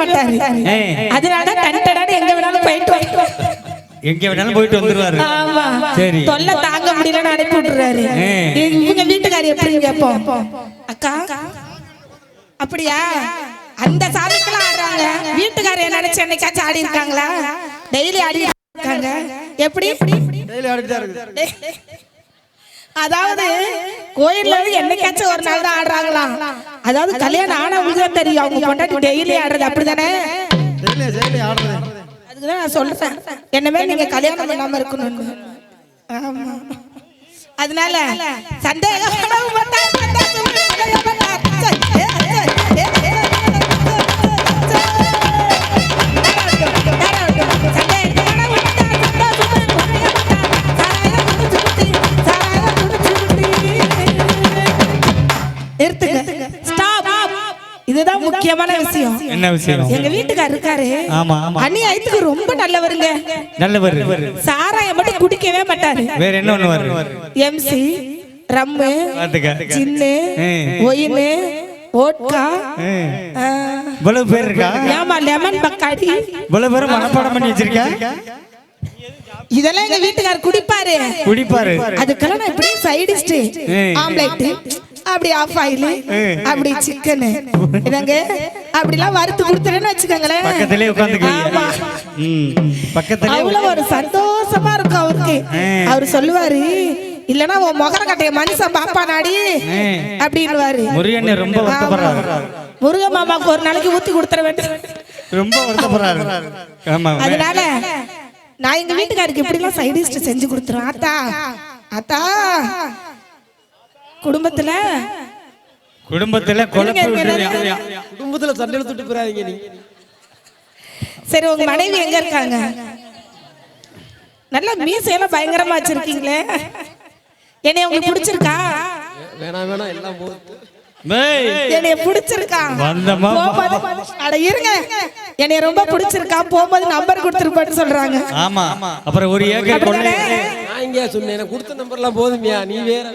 மாட்டாரு. அதனால டன்டடான்னு எங்க வேணாலும் போயிட்டு. எங்க வேணாலும் போயிட்டு வந்துருவாரு. ஆமா. சரி. தொல்லை தாங்க முடியலன்னு அனுப்பி விட்டுறாரு. இவங்க வீட்டுக்காரி எப்படி கேட்போம் அக்கா அப்படியா? அந்த சாமிக்கெல்லாம் ஆடுறாங்க. வீட்டுக்காரைய நினைச்சு என்னைக்காச்சும் ஆடி இருக்காங்களா? டெய்லி ஆடி இருக்காங்க. எப்படி? டெய்லி ஆடிட்டு தான் இருக்குது அதாவது கோயில்ல என்னைக்காச்சும் ஒரு நாள் தான் ஆடுறாங்களாம். அதாவது கல்யாணம் ஆனவங்களுக்கு தான் தெரியும் அவங்க கொண்டாடி டெய்லி ஆடுறது அப்படிதானே? டெய்லி டெய்லி ஆடுறது. அதுக்குதான் நான் சொல்றேன். என்னமே நீங்க கல்யாணம் பண்ணாம இருக்கணும். ஆமா. அதனால சந்தேகம் இதுதான் முக்கியமான விஷயம். என்ன விஷயம்? எங்க வீட்டுக்காரர் இருக்காரு. ஆமா ஆமா. அநியாயத்துக்கு ரொம்ப நல்லவருங்க. நல்லவர். சாராயம் மட்டும் குடிக்கவே மாட்டாரு. வேற என்ன பண்ணுவாரு எம்சி ரம்மு சின்னு ஏய். ஒயினு ஓட்கா இவ்வளவு பேர் இருக்கா? ஏமா லெமன் பக்காடி இவ்வளவு மனப்பாடம் பண்ணி வச்சிருக்கா? இதெல்லாம் எங்க வீட்டுக்காரர் குடிப்பாரு. குடிப்பாரு. அதுக்கெல்லாம் நான் இப்படி சைடிஸ்ட். ஆம்லெட் அப்படி ஆஃப் ஆயில். அப்படி சிக்கன் இதாங்க அப்படிலாம் வறுத்து கொடுத்துறேன்னு வச்சுக்கோங்களேன். பக்கத்திலே உட்காந்துக்குவீங்க. ஆமா. ம் பக்கத்திலே அவ்வளவு ஒரு சந்தோஷமா இருக்கும் அவருக்கு. அவர் சொல்லுவாரு இல்லனா உன் முகர கட்டைய மனுஷன் பாப்பா நாடி. அப்படின்னுவாரு. முருகன் ரொம்ப வருத்தப்படுறாரு. முருக மாமாக்கு ஒரு நாளைக்கு ஊத்தி கொடுத்துற வேண்டும். ரொம்ப வருத்தப்படுறாரு. ஆமா அதனால நான் எங்க வீட்டுக்காருக்கு இப்படிலாம் சைடிஸ்ட் செஞ்சு கொடுத்துருவேன். அத்தா அத்தா குடும்பத்துல? குடும்பத்துல குடும்பத்துல சண்டை இழுத்துட்டு போறாதீங்க நீங்க சரி உங்க மனைவி எங்க இருக்காங்க? நல்லா மீசையெல்லாம் பயங்கரமா வச்சிருக்கீங்களே. என்னைய உங்களுக்கு பிடிச்சிருக்கா? வேணாம் வேணாம் எல்லாம் என்னைய பிடிச்சிருக்கா? வந்தமா போகும்போது அட இருங்க. என்னைய ரொம்ப பிடிச்சிருக்கா? போகும்போது நம்பர் கொடுத்துருப்பான்னு சொல்றாங்க. ஆமா. அப்புறம் ஒரு ஏக்கர் நான் இங்கே சொன்னேன் எனக்கு கொடுத்த நம்பர்லாம் போதுமியா. நீ வேற.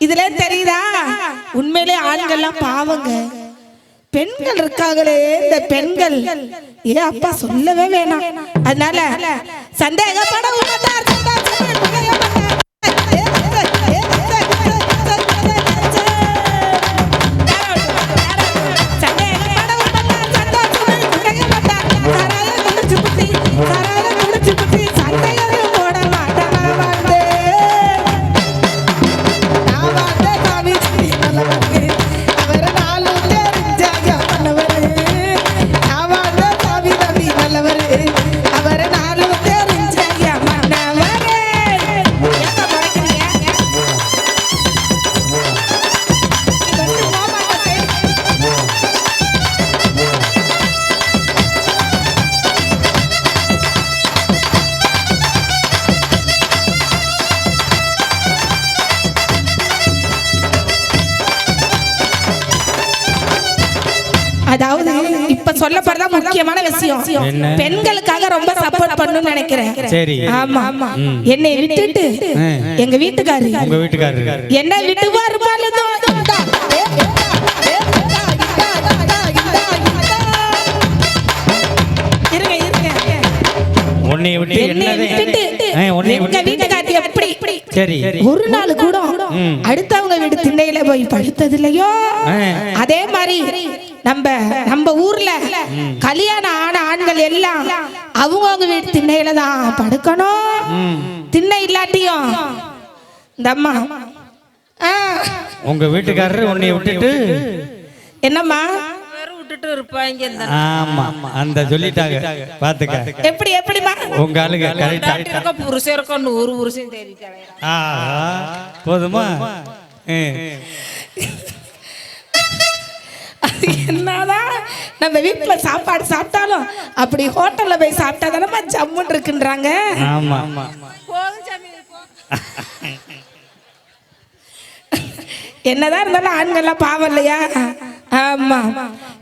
இதுல தெரியுதா? உண்மையிலே ஆண்கள்லாம் பாவங்க. பெண்கள் இருக்காங்களே இந்த பெண்கள். ஏ அப்பா சொல்லவே வேணாம். அதனால சந்தேகப்பட உணர்ந்தார் முக்கியமான விஷயம்? பெண்களுக்காக ரொம்ப சப்போர்ட் பண்ணணும்னு நினைக்கிறேன். சரி. ஆமா. ஆமா. என்னை விட்டுட்டு. எங்க வீட்டுக்காரு. உங்க வீட்டுக்காரரு என்ன விட்டு உன்னை என்னை உன்னை வீட்டுக்காரி எப்படி? சரி. ஒரு நாள் கூட அடுத்தவங்க வீடு திண்ணையில போய் படுத்தது இல்லையோ ஆ. அதே மாதிரி நம்ம நம்ம ஊர்ல கல்யாணம் ஆன ஆண்கள் எல்லாம் அவங்கவங்க வீட்டு திண்ணையில தான் படுக்கணும் திண்ணை இல்லாட்டியும் இந்த அம்மா ஆ, உங்க வீட்டுக்காரரு உன்னை விட்டுட்டு என்னம்மா? விட்டுட்டு இருப்பாங்க ஆமா அந்த சொல்லிட்டாங்க. பாத்துக்க. எப்படி எப்படிமா உங்க ஆளுங்க கரெக்டா இருக்க புருஷன் இருக்க நூறு புருஷன் தேடிட்டாங்க. ஆஹா, போதுமா? என்னதான் நம்ம வீட்டுல சாப்பாடு சாப்பிட்டாலும் அப்படி ஹோட்டல்ல போய் சாப்பிட்டா தானே ஜம்முன்னு இருக்குன்றாங்க. ஆமா. போதும் சாமி போ. என்னதான் இருந்தாலும் ஆண்கள்லாம் பாவம் இல்லையா? ஆமா.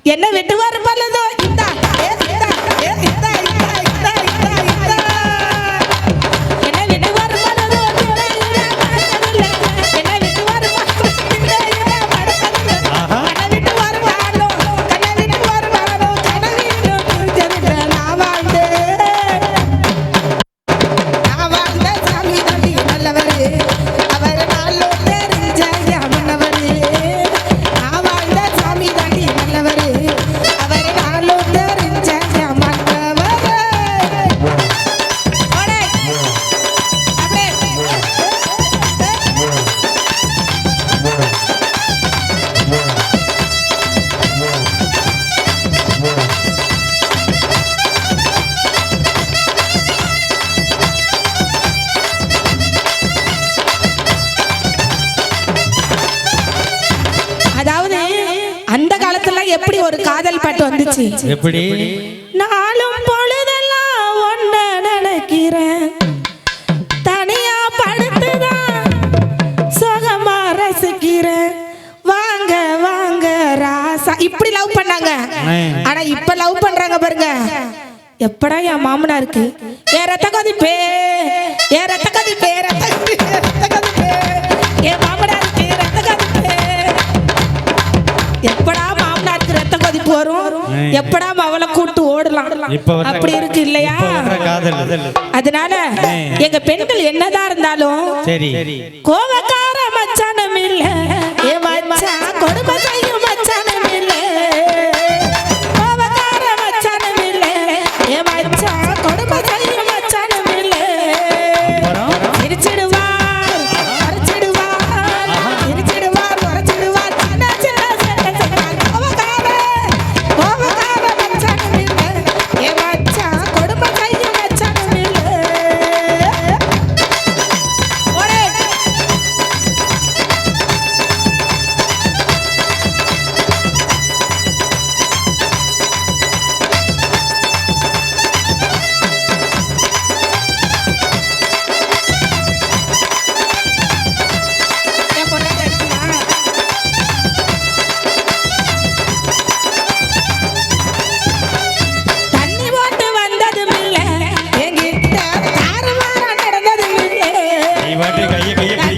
என்ன வெட்டுவாரு பல்லதோ இந்தா, பாட்டு வந்துச்சு. எப்படி? நாளும் பொழுதெல்லாம் ஒன்ன நினைக்கிறேன். தனியா படுத்துதான் சுகமா ரசிக்கிறேன். வாங்க வாங்க ராசா. இப்படி லவ் பண்ணாங்க. ஆனா இப்ப லவ் பண்றாங்க பாருங்க. எப்படா என் மாமனா இருக்கு ஏ ரத்த கொதிப்பே ஏ ரத்த கொதிப்பே, ரத்த எப்படா அவளை கூட்டு ஓடலாம்? அப்படி இருக்கு இல்லையா? அதனால எங்க பெண்கள் என்னதான் இருந்தாலும் கோவக்கார நீ கையை கையை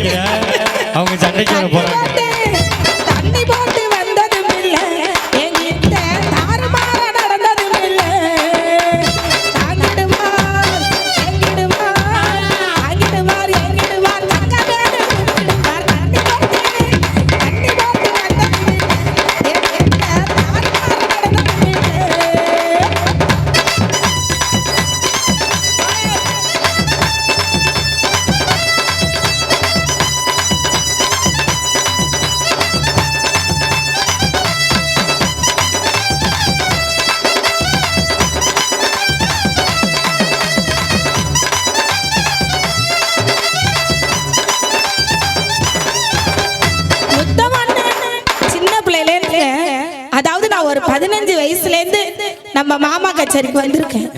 வயசுல இருந்து நம்ம மாமா கச்சேரிக்கு வந்திருக்கேன்.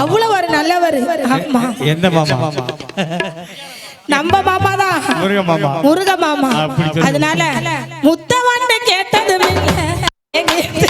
அவ்வளவு ஒரு நல்லவர். ஆமா எந்த மாமா? நம்ம மாமா தான். முருக மாமா. முருக. அதனால முத்தவண்ணு கேட்டதும் இல்ல எங்கிட்ட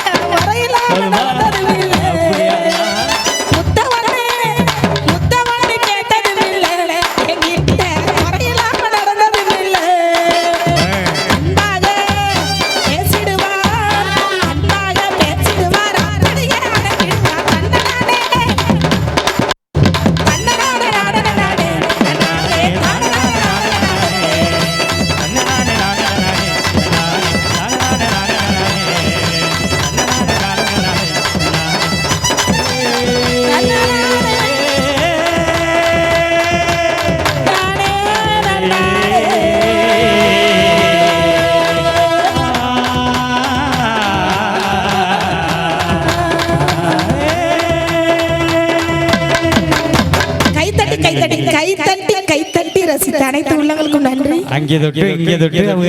அங்கே தொட்டு இங்கே தொட்டு அவங்க